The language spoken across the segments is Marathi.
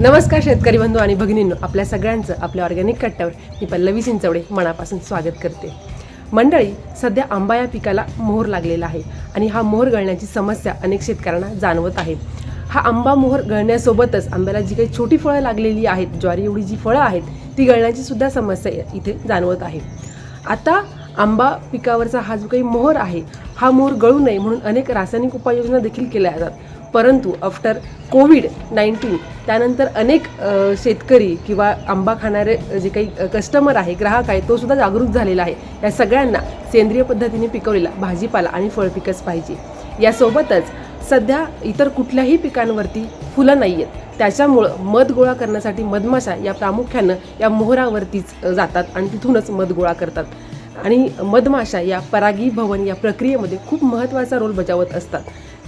नमस्कार शेतकरी बंधू आणि भगिनींनो आपल्या सगळ्यांचं आपल्या ऑर्गॅनिक कट्ट्यावर मी पल्लवी चिंचवडे मनापासून स्वागत करते. मंडळी सध्या आंबा या पिकाला मोहर लागलेला आहे आणि हा मोहर गळण्याची समस्या अनेक शेतकऱ्यांना जाणवत आहे. हा आंबा मोहर गळण्यासोबतच आंब्याला जी काही छोटी फळं लागलेली आहेत ज्वारी एवढी जी फळं आहेत ती गळण्याची सुद्धा समस्या इथे जाणवत आहे. आता आंबा पिकावरचा हा जो काही मोहर आहे हा मोहर गळू नये म्हणून अनेक रासायनिक उपाययोजना देखील केल्या जातात. परंतु आफ्टर कोविड नाईन्टीन त्यानंतर अनेक शेतकरी किंवा आंबा खाणारे जे काही कस्टमर आहे ग्राहक आहे तो सुद्धा जागरूक झालेला आहे. या सगळ्यांना सेंद्रिय पद्धतीने पिकवलेला भाजीपाला आणि फळ पिकच पाहिजे. यासोबतच सध्या इतर कुठल्याही पिकांवरती फुलं नाही आहेत त्याच्यामुळं मध गोळा करण्यासाठी मधमाशा या प्रामुख्यानं या मोहरावरतीच जातात आणि तिथूनच मध गोळा करतात. आणि मधमाशा या परागीभवन या प्रक्रियेमध्ये खूप महत्त्वाचा रोल बजावत असतात.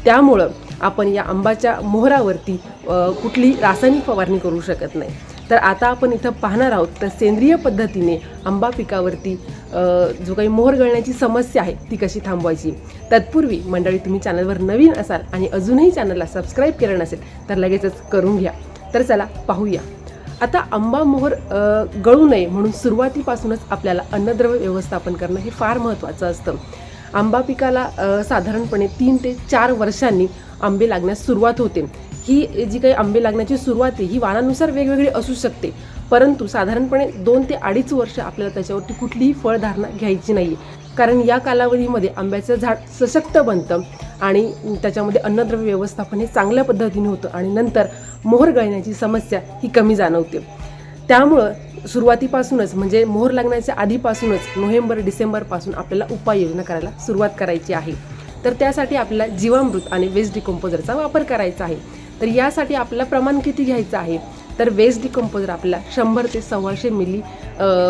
त्यामुळं आपण या आंबाच्या मोहरावरती कुठली रासायनिक फवारणी करू शकत नाही. तर आता आपण इथं पाहणार आहोत तर सेंद्रिय पद्धतीने आंबा पिकावरती जो काही मोहर गळण्याची समस्या आहे ती कशी थांबवायची? तत्पूर्वी मंडळी तुम्ही चॅनलवर नवीन असाल आणि अजूनही चॅनलला सबस्क्राईब केलं नसेल तर लगेचच करून घ्या. तर चला पाहूया. आता आंबा मोहर गळू नये म्हणून सुरुवातीपासूनच आपल्याला अन्नद्रव्य व्यवस्थापन करणं हे फार महत्त्वाचं असतं. आंबा पिकाला साधारणपणे तीन ते चार वर्षांनी आंबे लागण्यास सुरुवात होते. ही जी काही आंबे लागण्याची सुरुवात आहे ही वाणानुसार वेगवेगळी असू शकते. परंतु साधारणपणे दोन ते अडीच वर्ष आपल्याला त्याच्यावरती कुठलीही फळधारणा घ्यायची नाही कारण या कालावधीमध्ये आंब्याचं झाड सशक्त बनतं आणि त्याच्यामध्ये अन्नद्रव्य व्यवस्थापन हे चांगल्या पद्धतीने होतं आणि नंतर मोहर गळण्याची समस्या ही कमी जाणवते. त्यामुळं सुरुवातीपासूनच म्हणजे मोहर लागण्याच्या आधीपासूनच नोव्हेंबर डिसेंबरपासून आपल्याला उपाययोजना करायला सुरुवात करायची आहे. तर त्यासाठी आपल्याला जीवामृत आणि वेस्ट डिकम्पोजरचा वापर करायचा आहे. तर यासाठी आपल्याला प्रमाण किती घ्यायचं आहे? तर वेस्ट डिकम्पोजर आपल्याला शंभर ते सव्वाशे मिली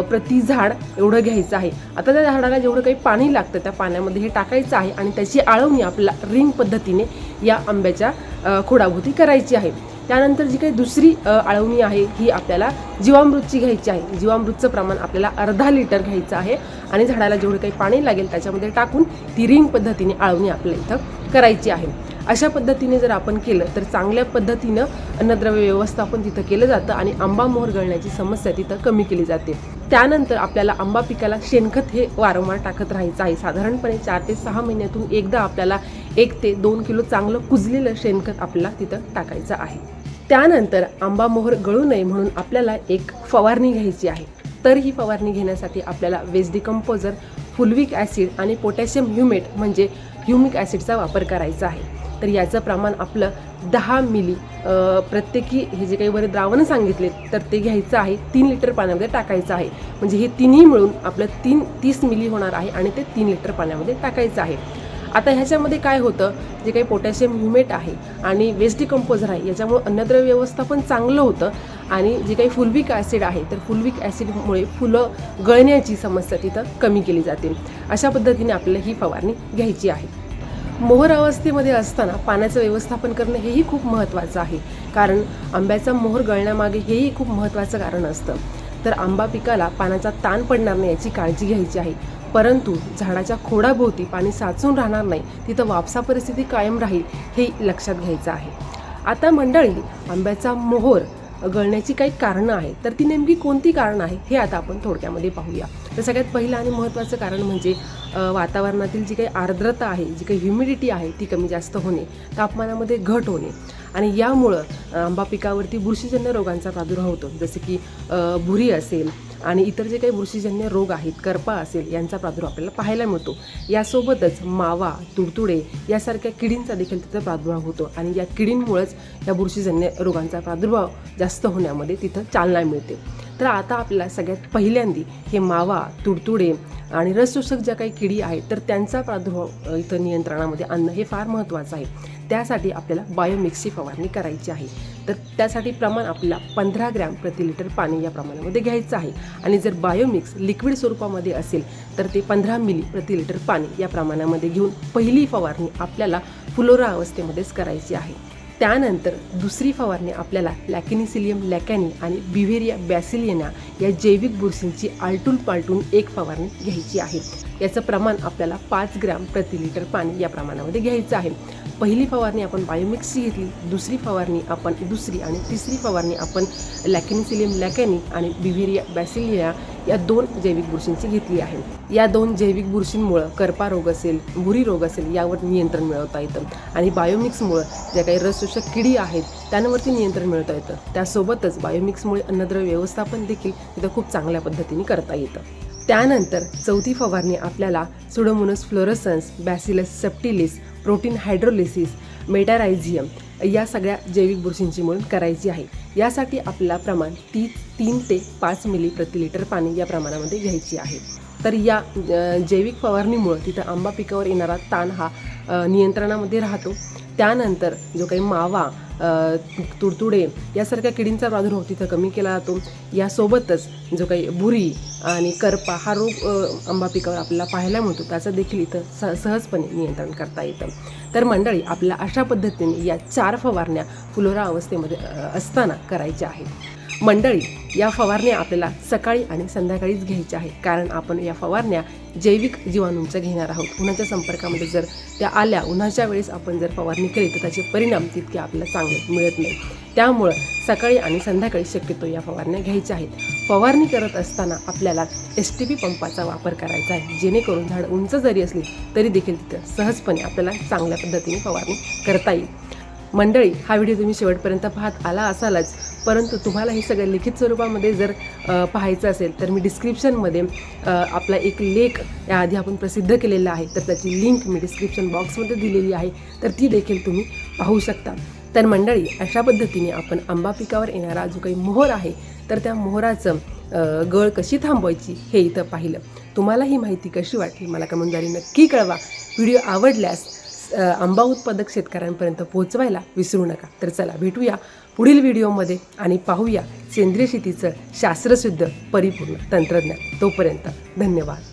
प्रति झाड एवढं घ्यायचं आहे. आता त्या झाडाला जेवढं काही पाणी लागतं त्या पाण्यामध्ये हे टाकायचं आहे आणि त्याची आळवणी आपल्याला रिंग पद्धतीने या आंब्याच्या अ, खोडाभोवती करायची आहे. त्यानंतर जी काही दुसरी आळवणी आहे ही आपल्याला जीवामृतची घ्यायची आहे. जीवामृतचं प्रमाण आपल्याला अर्धा लिटर घ्यायचं आहे आणि झाडाला जेवढं काही पाणी लागेल त्याच्यामध्ये टाकून ती रिंग पद्धतीने आळवणी आपल्याला इथं करायची आहे. अशा पद्धतीने जर आपण केलं तर चांगल्या पद्धतीनं अन्नद्रव्य व्यवस्थापन तिथं केलं जातं आणि आंबा मोहर गळण्याची समस्या तिथं कमी केली जाते. त्यानंतर आपल्याला आंबा पिकाला शेणखत हे वारंवार टाकत राहायचं आहे. साधारणपणे चार ते सहा महिन्यातून एकदा आपल्याला एक ते दोन किलो चांगलं कुजलेलं शेणखत आपल्याला तिथं टाकायचं आहे. त्यानंतर आंबा मोहर गळू नये म्हणून आपल्याला एक फवारणी घ्यायची आहे. तर ही फवारणी घेण्यासाठी आपल्याला वेस्ट डिकम्पोजर फुलविक ॲसिड आणि पोटॅशियम ह्युमेट म्हणजे ह्युमिक ॲसिडचा वापर करायचा आहे. तर याचं प्रमाण आपलं दहा मिली प्रत्येकी हे जे काही वर द्रावण सांगितले तर ते घ्यायचं आहे तीन लिटर पाण्यामध्ये टाकायचं आहे. म्हणजे हे तिन्ही मिळून आपलं तीन तीस मिली होणार आहे आणि ते तीन लिटर पाण्यामध्ये टाकायचं आहे. आता ह्याच्यामध्ये काय होतं जे काही पोटॅशियम ह्युमेट आहे आणि वेस्ट डिकम्पोजर आहे याच्यामुळे अन्नद्रव्य व्यवस्थापन चांगलं होतं आणि जे काही फुलविक ॲसिड आहे तर फुलविक ॲसिडमुळे फुलं गळण्याची समस्या तिथं कमी केली जाते अशा पद्धतीने आपल्याला ही फवारणी घ्यायची आहे. मोहर अवस्थेमध्ये असताना पाण्याचं व्यवस्थापन करणं हेही खूप महत्त्वाचं आहे. कारण आंब्याचा मोहर गळण्यामागे हेही खूप महत्त्वाचं कारण असतं. तर आंबा पिकाला पाण्याचा ताण पडणार नाही याची काळजी घ्यायची आहे. परंतु झाडाच्या खोडाभोवती पाणी साचून राहणार नाही तिथं वापसा परिस्थिती कायम राहील हे लक्षात घ्यायचं आहे. आता मंडळी आंब्याचा मोहर गळण्याची काही कारणं आहेत तर ती नेमकी कोणती कारणं आहे हे आता आपण थोडक्यामध्ये पाहूया. तर सगळ्यात पहिलं आणि महत्त्वाचं कारण म्हणजे वातावरणातील जी काही आर्द्रता आहे जी काही ह्युमिडिटी आहे ती कमी जास्त होणे तापमानामध्ये घट होणे. आणि यामुळं आंबा पिकावरती बुरशीजन्य रोगांचा प्रादुर्भाव होतो. जसे की भुरी असेल आणि इतर जे काही बुरशीजन्य रोग आहेत करपा असेल यांचा प्रादुर्भाव आपल्याला पाहायला मिळतो. यासोबतच मावा तुडतुडे यासारख्या किडींचा देखील तिथं प्रादुर्भाव होतो. आणि या किडींमुळेच या बुरशीजन्य रोगांचा प्रादुर्भाव जास्त होण्यामध्ये तिथं चालना मिळते. तर आता आपल्याला सगळ्यात पहिल्यांदी हे मावा तुडतुडे आणि रसशोषक ज्या काही किडी आहेत तर त्यांचा प्रादुर्भाव इथं नियंत्रणामध्ये आणणं हे फार महत्त्वाचं आहे. त्यासाठी आपल्याला बायोमिक्सची फवारणी करायची आहे. तर त्यासाठी प्रमाण आपल्याला पंधरा ग्रॅम प्रति लिटर पाणी या प्रमाणामध्ये घ्यायचं आहे. आणि जर बायोमिक्स लिक्विड स्वरूपामध्ये असेल तर ते पंधरा मिली प्रति लिटर पाणी या प्रमाणामध्ये घेऊन पहिली फवारणी आपल्याला फुलोरा अवस्थेमध्येच करायची आहे. त्यानंतर दुसरी फवारणी आपल्याला लॅकिनिसिलियम लॅकॅनी आणि बिव्हेरिया बॅसिलियना या जैविक बुरशींची आलटून पालटून एक फवारणी घ्यायची आहे. याचं प्रमाण आपल्याला पाच ग्रॅम प्रति लिटर पाणी या प्रमाणामध्ये घ्यायचं आहे. पहिली फवारणी आपण बायोमिक्सची घेतली दुसरी फवारणी आपण दुसरी आणि तिसरी फवारणी आपण लॅकिनिसिलियम लॅकॅनिक आणि बिव्हेरिया बॅसिलिया या दोन जैविक बुरशींची घेतली आहे. या दोन जैविक बुरशींमुळं करपा रोग असेल भुरी रोग असेल यावर नियंत्रण मिळवता येतं. आणि बायोमिक्समुळं ज्या काही रसशोषक किडी आहेत त्यांवरती नियंत्रण मिळवता येतं. त्यासोबतच बायोमिक्समुळे अन्नद्रव्य व्यवस्थापन देखील तिथं खूप चांगल्या पद्धतीने करता येतं. त्यानंतर चौथी फवारणी आपल्याला pseudomonas fluorescens bacillus subtilis protein hydrolysis metarhizium या सगळ्या जैविक बुरशींची मिळून करायची आहे. यासाठी आपल्याला प्रमाण ती तीन ते पाच मिली प्रति लिटर पाणी या प्रमाणामध्ये घ्यायची आहे. तर या जैविक फवारणीमुळं तिथं आंबा पिकावर येणारा ताण हा नियंत्रणामध्ये राहतो. त्यानंतर जो काही मावा तुडतुडे यासारख्या किडींचा प्रादुर्भाव तिथं कमी केला जातो. यासोबतच जो काही बुरी आणि करपा हा रोग आंबा पिकावर आपल्याला पाहायला मिळतो. त्याचं देखील इथं स सहजपणे नियंत्रण करता येतं. तर मंडळी आपल्या अशा पद्धतीने या चार फवारण्या फुलोरा अवस्थेमध्ये असताना करायच्या आहेत. मंडळी या फवारण्या आपल्याला सकाळी आणि संध्याकाळीच घ्यायच्या आहे कारण आपण या फवारण्या जैविक जीवाणूंच्या घेणार आहोत. उन्हाच्या संपर्कामध्ये जर त्या आल्या उन्हाच्या वेळेस आपण जर फवारणी केली तर त्याचे परिणाम तितके आपल्याला चांगले मिळत नाही त्यामुळं सकाळी आणि संध्याकाळी शक्यतो या फवारण्या घ्यायच्या आहेत. फवारणी करत असताना आपल्याला एस टी पी पंपाचा वापर करायचा आहे. जेणेकरून झाड उंच जरी असली तरी देखील तिथं सहजपणे आपल्याला चांगल्या पद्धतीने फवारणी करता येईल. मंडळी हा व्हिडिओ तुम्ही शेवटपर्यंत पाहत आला असालच परंतु तुम्हाला हे सगळं लिखित स्वरूपामध्ये जर पाहायचं असेल तर मी डिस्क्रिप्शनमध्ये आपला एक लेख याआधी आपण प्रसिद्ध केलेला आहे तर त्याची लिंक मी डिस्क्रिप्शन बॉक्समध्ये दिलेली आहे तर ती देखील तुम्ही पाहू शकता. तर मंडळी अशा पद्धतीने आपण आंबा पिकावर येणारा जो काही मोहर आहे तर त्या मोहराचं गळ कशी थांबवायची हे इथं पाहिलं. तुम्हाला ही माहिती कशी वाटली मला कमेंटद्वारे नक्की कळवा. व्हिडिओ आवडल्यास आंबा उत्पादक शेतकऱ्यांपर्यंत पोहोचवायला विसरू नका. तर चला भेटूया पुढील व्हिडिओमध्ये आणि पाहूया सेंद्रिय शेतीचं शास्त्रशुद्ध परिपूर्ण तंत्रज्ञान. तोपर्यंत धन्यवाद.